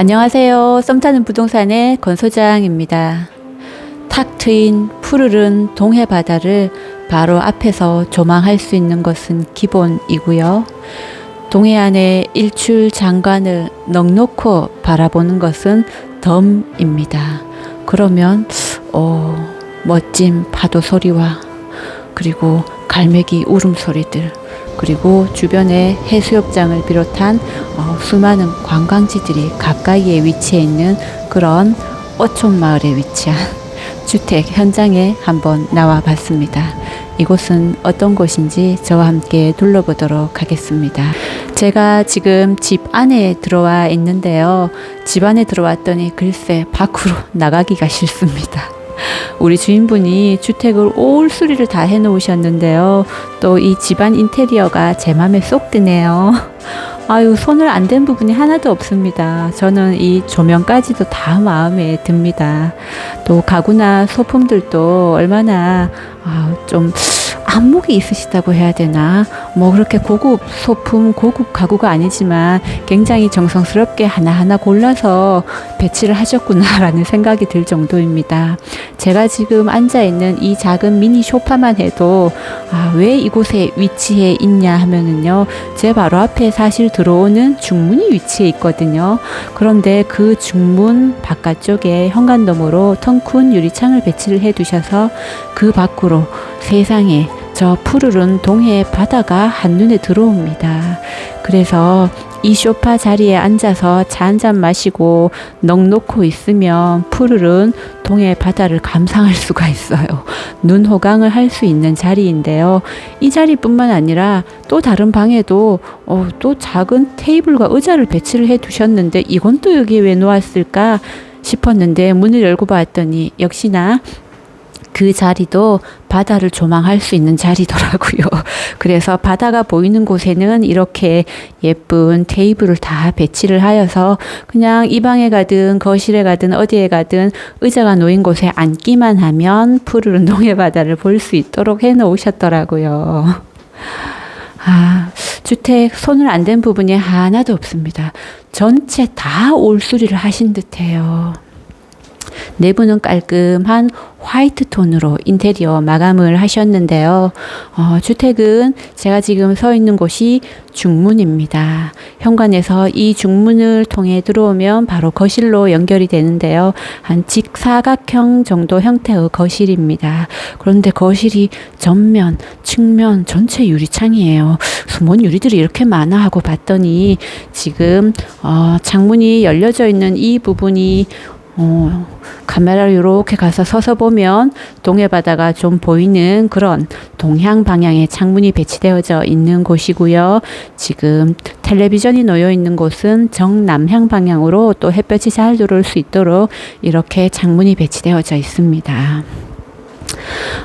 안녕하세요. 썸 타는 부동산의 권소장입니다. 탁 트인 푸르른 동해 바다를 바로 앞에서 조망할 수 있는 것은 기본이고요. 동해안의 일출 장관을 넉넉히 바라보는 것은 덤입니다. 그러면 어, 멋진 파도 소리와 그리고 갈매기 울음소리들 그리고 주변의 해수욕장을 비롯한 어, 수많은 관광지들이 가까이에 위치해 있는 그런 어촌 마을에 위치한 주택 현장에 한번 나와 봤습니다. 이곳은 어떤 곳인지 저와 함께 둘러보도록 하겠습니다. 제가 지금 집 안에 들어와 있는데요. 집 안에 들어왔더니 글쎄 밖으로 나가기가 싫습니다. 우리 주인분이 주택을 올 수리를 다 해놓으셨는데요. 또 이 집안 인테리어가 제 맘에 쏙 드네요. 아유, 손을 안 댄 부분이 하나도 없습니다. 저는 이 조명까지도 다 마음에 듭니다. 또 가구나 소품들도 얼마나 아, 좀 안목이 있으시다고 해야 되나? 뭐 그렇게 고급 소품, 고급 가구가 아니지만 굉장히 정성스럽게 하나하나 골라서 배치를 하셨구나라는 생각이 들 정도입니다. 제가 지금 앉아 있는 이 작은 미니 소파만 해도 아, 왜 이곳에 위치해 있냐 하면은요. 제 바로 앞에 사실 들어오는 중문이 위치해 있거든요. 그런데 그 중문 바깥쪽에 현관너머로 텅큰 유리창을 배치를 해 두셔서 그 밖으로 세상에 저 푸르른 동해 바다가 한눈에 들어옵니다. 그래서 이 소파 자리에 앉아서 차 한 잔 마시고 넋놓고 있으면 푸르른 동해 바다를 감상할 수가 있어요. 눈 호강을 할 수 있는 자리인데요. 이 자리뿐만 아니라 또 다른 방에도 어, 또 작은 테이블과 의자를 배치를 해 두셨는데 이건 또 여기에 왜 놓았을까 싶었는데 문을 열고 봤더니 역시나 그 자리도 바다를 조망할 수 있는 자리더라고요. 그래서 바다가 보이는 곳에는 이렇게 예쁜 테이블을 다 배치를 하여서 그냥 이 방에 가든 거실에 가든 어디에 가든 의자가 놓인 곳에 앉기만 하면 푸르른 동해 바다를 볼 수 있도록 해 놓으셨더라고요. 아, 주택 손을 안 댄 부분이 하나도 없습니다. 전체 다 올수리를 하신 듯해요. 내부는 깔끔한 화이트 톤으로 인테리어 마감을 하셨는데요. 어, 주택은 제가 지금 서 있는 곳이 중문입니다. 현관에서 이 중문을 통해 들어오면 바로 거실로 연결이 되는데요. 한 직사각형 정도 형태의 거실입니다. 그런데 거실이 전면, 측면 전체 유리창이에요. 숨은 유리들이 이렇게 많아 하고 봤더니 지금 어, 창문이 열려져 있는 이 부분이 어, 카메라를 이렇게 가서 서서 보면 동해 바다가 좀 보이는 그런 동향 방향의 창문이 배치되어져 있는 곳이고요. 지금 텔레비전이 놓여 있는 곳은 정남향 방향으로 또 햇볕이 잘 들어올 수 있도록 이렇게 창문이 배치되어져 있습니다.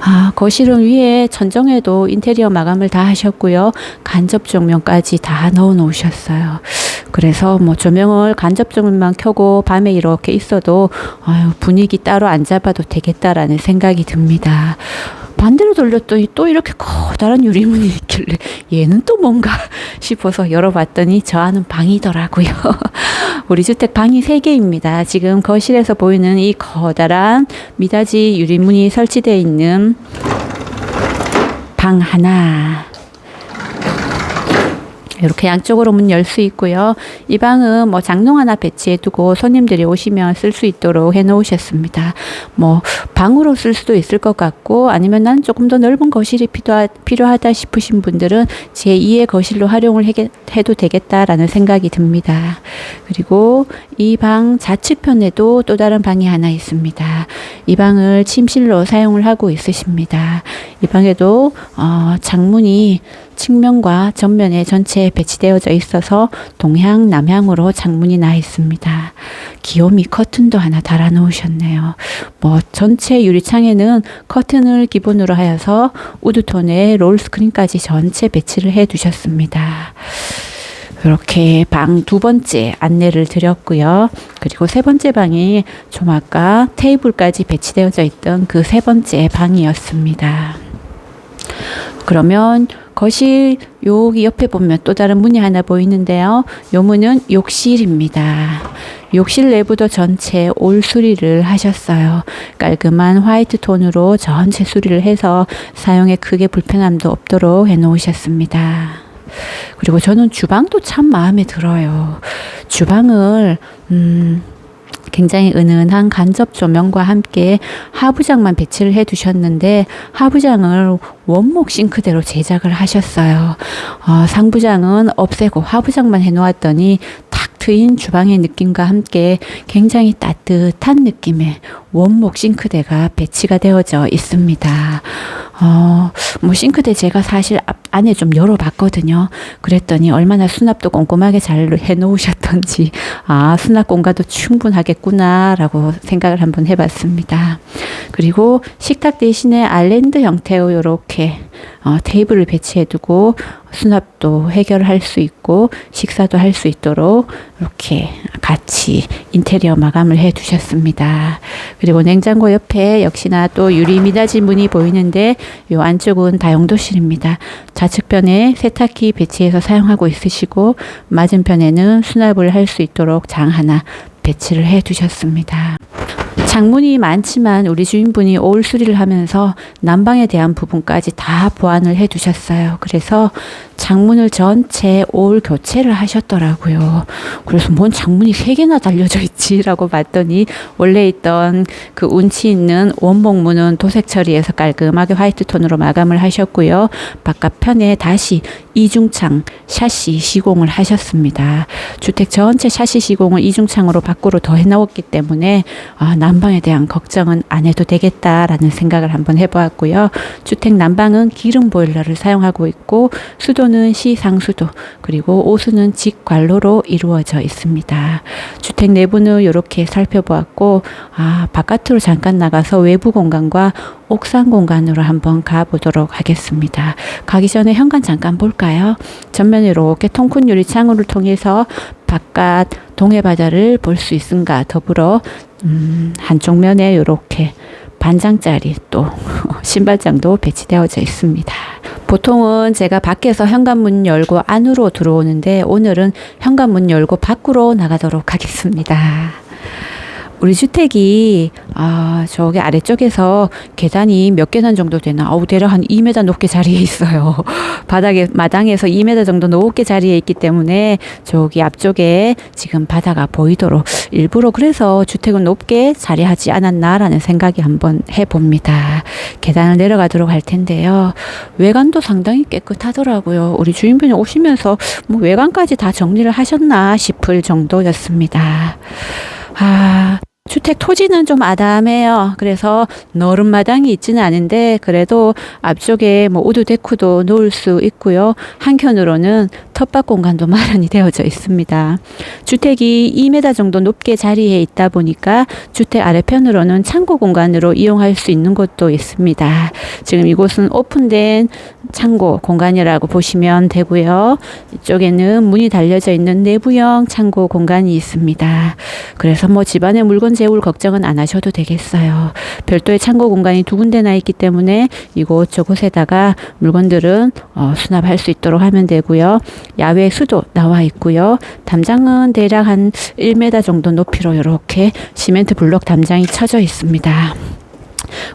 아, 거실은 위에 천정에도 인테리어 마감을 다 하셨고요. 간접 조명까지 다 넣어 놓으셨어요. 그래서 뭐 조명을 간접 조명만 켜고 밤에 이렇게 있어도 아유, 분위기 따로 안 잡아도 되겠다라는 생각이 듭니다. 반대로 돌렸더니 또 이렇게 커다란 유리문이 있길래 얘는 또 뭔가 싶어서 열어봤더니 저 안은 방이더라고요. 우리 주택 방이 세개입니다 지금 거실에서 보이는 이 커다란 미닫이 유리문이 설치되어 있는 방 하나. 이렇게 양쪽으로 문 열 수 있고요. 이 방은 뭐 장롱 하나 배치해 두고 손님들이 오시면 쓸 수 있도록 해 놓으셨습니다. 뭐 방으로 쓸 수도 있을 것 같고 아니면 난 조금 더 넓은 거실이 필요하, 필요하다 싶으신 분들은 제2의 거실로 활용을 해도 되겠다라는 생각이 듭니다. 그리고 이 방 좌측편에도 또 다른 방이 하나 있습니다. 이 방을 침실로 사용을 하고 있으십니다. 이 방에도 어, 창문이 측면과 전면에 전체에 배치되어져 있어서 동향, 남향으로 창문이 나 있습니다. 기요미 커튼도 하나 달아 놓으셨네요. 뭐 전체 유리창에는 커튼을 기본으로 하여서 우드톤의 롤 스크린까지 전체 배치를 해 두셨습니다. 이렇게 방 두 번째 안내를 드렸고요. 그리고 세 번째 방이 좀 아까 테이블까지 배치되어져 있던 그 세 번째 방이었습니다. 그러면 거실 여기 옆에 보면 또 다른 문이 하나 보이는데요. 요 문은 욕실입니다. 욕실 내부도 전체 올 수리를 하셨어요. 깔끔한 화이트 톤으로 전체 수리를 해서 사용에 크게 불편함도 없도록 해 놓으셨습니다. 그리고 저는 주방도 참 마음에 들어요. 주방을 음 굉장히 은은한 간접 조명과 함께 하부장만 배치를 해 두셨는데 하부장을 원목 싱크대로 제작을 하셨어요. 어, 상부장은 없애고 하부장만 해 놓았더니 탁 트인 주방의 느낌과 함께 굉장히 따뜻한 느낌의 원목 싱크대가 배치가 되어져 있습니다. 어, 뭐 싱크대 제가 사실 앞, 안에 좀 열어봤거든요. 그랬더니 얼마나 수납도 꼼꼼하게 잘 해놓으셨던지 아 수납 공간도 충분하겠구나라고 생각을 한번 해봤습니다. 그리고 식탁 대신에 아일랜드 형태의 이렇게 어, 테이블을 배치해두고 수납도 해결할 수 있고 식사도 할 수 있도록 이렇게 같이 인테리어 마감을 해 두셨습니다. 그리고 냉장고 옆에 역시나 또 유리 미닫이 문이 보이는데 요 안쪽은 다용도실입니다. 좌측편에 세탁기 배치해서 사용하고 있으시고 맞은편에는 수납을 할 수 있도록 장 하나 배치를 해 두셨습니다. 장문이 많지만 우리 주인분이 올 수리를 하면서 난방에 대한 부분까지 다 보완을 해 두셨어요. 그래서 장문을 전체 올 교체를 하셨더라고요. 그래서 뭔 장문이 세 개나 달려져 있지라고 봤더니 원래 있던 그 운치 있는 원목문은 도색 처리해서 깔끔하게 화이트 톤으로 마감을 하셨고요. 바깥 편에 다시 이중창 샤시 시공을 하셨습니다. 주택 전체 샤시 시공을 이중창으로 밖으로 더 해놓았기 때문에 아, 난방에 대한 걱정은 안 해도 되겠다라는 생각을 한번 해보았고요. 주택 난방은 기름 보일러를 사용하고 있고 수도 는 시상수도 그리고 오수는 직관로로 이루어져 있습니다. 주택 내부는 이렇게 살펴보았고 아 바깥으로 잠깐 나가서 외부 공간과 옥상 공간으로 한번 가보도록 하겠습니다. 가기 전에 현관 잠깐 볼까요? 전면에 이렇게 통큰 유리 창호를 통해서 바깥 동해 바다를 볼 수 있은가 더불어 음, 한쪽 면에 이렇게 반장짜리 또 신발장도 배치되어져 있습니다. 보통은 제가 밖에서 현관문 열고 안으로 들어오는데 오늘은 현관문 열고 밖으로 나가도록 하겠습니다. 우리 주택이 아 저기 아래쪽에서 계단이 몇 계단 정도 되나? 어우 대략 한 2m 높게 자리에 있어요. 바닥에 마당에서 2m 정도 높게 자리에 있기 때문에 저기 앞쪽에 지금 바다가 보이도록 일부러 그래서 주택은 높게 자리하지 않았나라는 생각이 한번 해봅니다. 계단을 내려가도록 할 텐데요. 외관도 상당히 깨끗하더라고요. 우리 주인분이 오시면서 뭐 외관까지 다 정리를 하셨나 싶을 정도였습니다. 아, 주택 토지는 좀 아담해요. 그래서 너른 마당이 있지는 않은데 그래도 앞쪽에 뭐 우드 데크도 놓을 수 있고요. 한켠으로는 텃밭 공간도 마련이 되어져 있습니다. 주택이 2m 정도 높게 자리해 있다 보니까 주택 아래편으로는 창고 공간으로 이용할 수 있는 곳도 있습니다. 지금 이곳은 오픈된 창고 공간이라고 보시면 되고요. 이쪽에는 문이 달려져 있는 내부형 창고 공간이 있습니다. 그래서 뭐 집안에 물건 재울 걱정은 안 하셔도 되겠어요. 별도의 창고 공간이 두 군데나 있기 때문에 이곳 저곳에다가 물건들은 어, 수납할 수 있도록 하면 되고요. 야외 수도 나와 있고요. 담장은 대략 한 1m 정도 높이로 이렇게 시멘트 블록 담장이 쳐져 있습니다.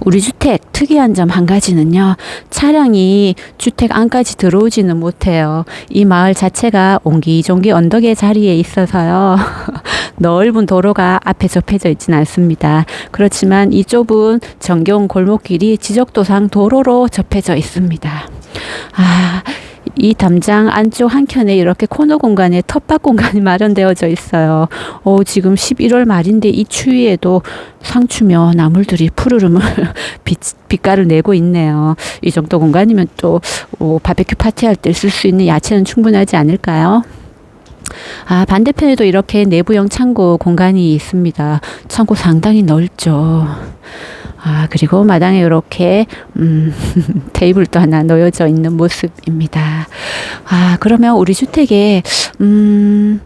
우리 주택 특이한 점 한 가지는요. 차량이 주택 안까지 들어오지는 못해요. 이 마을 자체가 옹기종기 언덕의 자리에 있어서요. 넓은 도로가 앞에 접해져 있지는 않습니다. 그렇지만 이 좁은 정겨운 골목길이 지적도상 도로로 접해져 있습니다. 아, 이 담장 안쪽 한켠에 이렇게 코너 공간에 텃밭 공간이 마련되어져 있어요. 어, 지금 11월 말인데 이 추위에도 상추며 나물들이 푸르름을 빛, 빛깔을 내고 있네요. 이 정도 공간이면 또 어, 바베큐 파티할 때 쓸 수 있는 야채는 충분하지 않을까요? 아, 반대편에도 이렇게 내부형 창고 공간이 있습니다. 창고 상당히 넓죠. 아, 그리고 마당에 이렇게, 음, 테이블도 하나 놓여져 있는 모습입니다. 아, 그러면 우리 주택에, 음,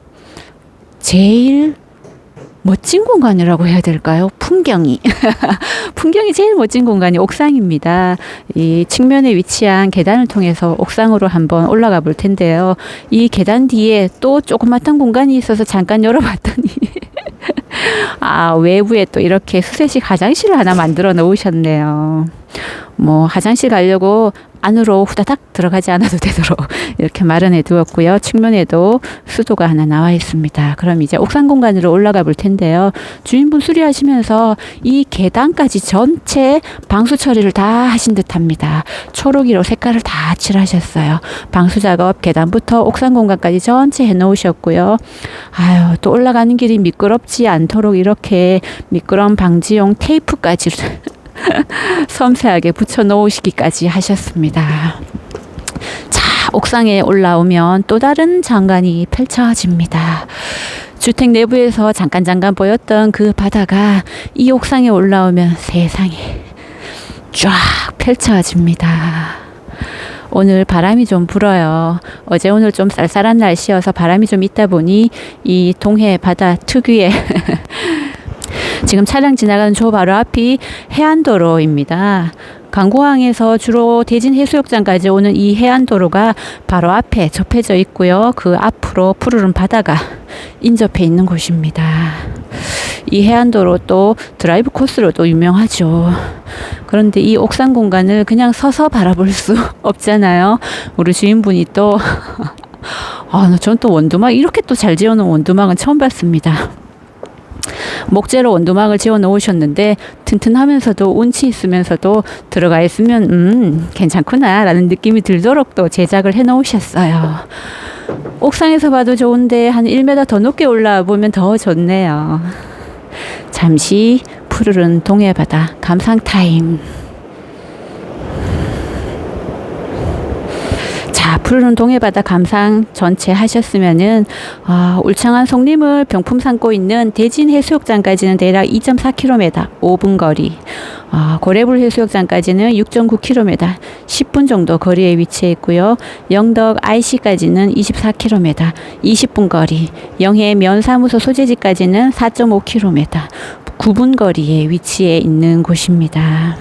제일 멋진 공간이라고 해야 될까요? 풍경이. 풍경이 제일 멋진 공간이 옥상입니다. 이 측면에 위치한 계단을 통해서 옥상으로 한번 올라가 볼 텐데요. 이 계단 뒤에 또 조그맣던 공간이 있어서 잠깐 열어봤더니 아, 외부에 또 이렇게 수세식 화장실을 하나 만들어 놓으셨네요. 뭐 화장실 가려고 안으로 후다닥 들어가지 않아도 되도록 이렇게 마련해 두었고요. 측면에도 수도가 하나 나와 있습니다. 그럼 이제 옥상 공간으로 올라가 볼 텐데요. 주인분 수리하시면서 이 계단까지 전체 방수 처리를 다 하신 듯 합니다. 초록이로 색깔을 다 칠하셨어요. 방수 작업 계단부터 옥상 공간까지 전체 해 놓으셨고요. 아유, 또 올라가는 길이 미끄럽지 않도록 이렇게 미끄럼 방지용 테이프까지 섬세하게 붙여 놓으시기까지 하셨습니다. 자, 옥상에 올라오면 또 다른 장관이 펼쳐집니다. 주택 내부에서 잠깐 잠깐 보였던 그 바다가 이 옥상에 올라오면 세상에 쫙 펼쳐집니다. 오늘 바람이 좀 불어요. 어제 오늘 좀 쌀쌀한 날씨여서 바람이 좀 있다 보니 이 동해 바다 특유의 지금 차량 지나가는 저 바로 앞이 해안도로입니다. 강고항에서 주로 대진 해수욕장까지 오는 이 해안도로가 바로 앞에 접해져 있고요. 그 앞으로 푸르른 바다가 인접해 있는 곳입니다. 이 해안도로 또 드라이브 코스로도 유명하죠. 그런데 이 옥상 공간을 그냥 서서 바라볼 수 없잖아요. 우리 주인분이 또, 아, 전또 원두막, 이렇게 또 잘 지어놓은 원두막은 처음 봤습니다. 목재로 원두막을 지어 놓으셨는데 튼튼하면서도 운치 있으면서도 들어가 있으면 음 괜찮구나라는 느낌이 들도록 또 제작을 해 놓으셨어요. 옥상에서 봐도 좋은데 한 1m 더 높게 올라와 보면 더 좋네요. 잠시 푸르른 동해 바다 감상 타임. 자, 푸르른 동해바다 감상 전체 하셨으면은 아, 울창한 송림을 병품 삼고 있는 대진 해수욕장까지는 대략 2.4km, 5분 거리. 아, 고래불 해수욕장까지는 6.9km, 10분 정도 거리에 위치해 있고요. 영덕 IC까지는 24km, 20분 거리. 영해 면사무소 소재지까지는 4.5km, 9분 거리에 위치해 있는 곳입니다.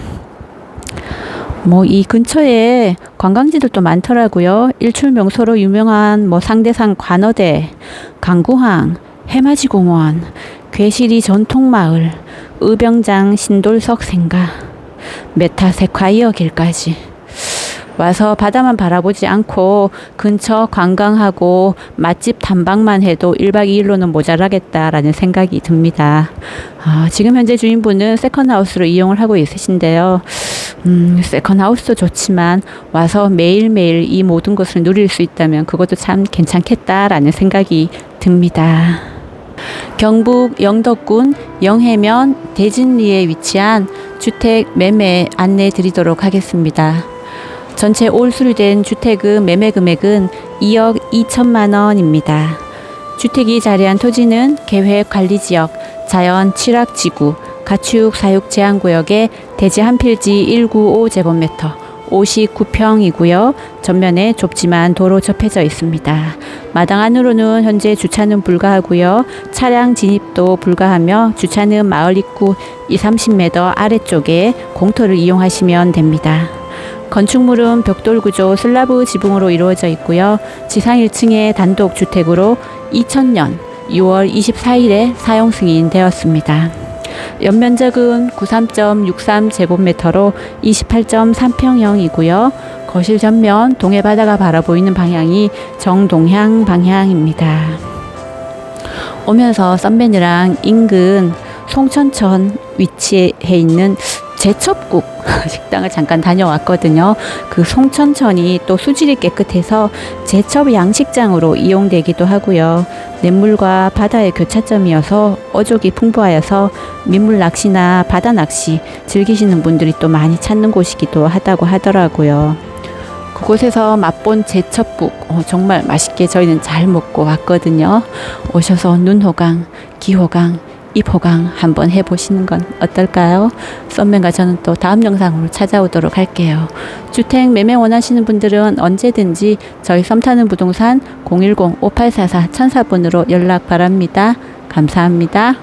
뭐 이 근처에 관광지들도 많더라고요. 일출 명소로 유명한 뭐 상대산 관어대, 강구항, 해맞이 공원, 괴시리 전통마을, 의병장 신돌석 생가, 메타 세콰이어 길까지 와서 바다만 바라보지 않고 근처 관광하고 맛집 탐방만 해도 1박 2일로는 모자라겠다라는 생각이 듭니다. 아, 지금 현재 주인분은 세컨하우스로 이용을 하고 있으신데요. 음, 세컨하우스도 좋지만 와서 매일매일 이 모든 것을 누릴 수 있다면 그것도 참 괜찮겠다라는 생각이 듭니다. 경북 영덕군 영해면 대진리에 위치한 주택 매매 안내 드리도록 하겠습니다. 전체 올 수리된 주택의 매매 금액은 2억 2천만 원입니다. 주택이 자리한 토지는 계획 관리 지역 자연 칠학 지구 가축 사육 제한 구역의 대지 한 필지 195 제곱미터 59평이고요. 전면에 좁지만 도로 접해져 있습니다. 마당 안으로는 현재 주차는 불가하고요. 차량 진입도 불가하며 주차는 마을 입구 2, 30m 아래쪽에 공터를 이용하시면 됩니다. 건축물은 벽돌 구조 슬라브 지붕으로 이루어져 있고요. 지상 1층의 단독 주택으로 2000년 6월 24일에 사용 승인되었습니다. 연면적은 93.63 제곱미터로 28.3평형이고요. 거실 전면 동해 바다가 바라보이는 방향이 정동향 방향입니다. 오면서 썬벤이랑 인근 송천천 위치해 있는 제첩국 식당을 잠깐 다녀왔거든요. 그 송천천이 또 수질이 깨끗해서 제첩 양식장으로 이용되기도 하고요. 냇물과 바다의 교차점이어서 어족이 풍부하여서 민물 낚시나 바다 낚시 즐기시는 분들이 또 많이 찾는 곳이기도 하다고 하더라고요. 그곳에서 맛본 제첩국 어, 정말 맛있게 저희는 잘 먹고 왔거든요. 오셔서 눈호강, 기호강, 입호강 한번 해보시는 건 어떨까요? 썸맨과 저는 또 다음 영상으로 찾아오도록 할게요. 주택 매매 원하시는 분들은 언제든지 저희 썸 타는 부동산 010-5844-1004번으로 연락 바랍니다. 감사합니다.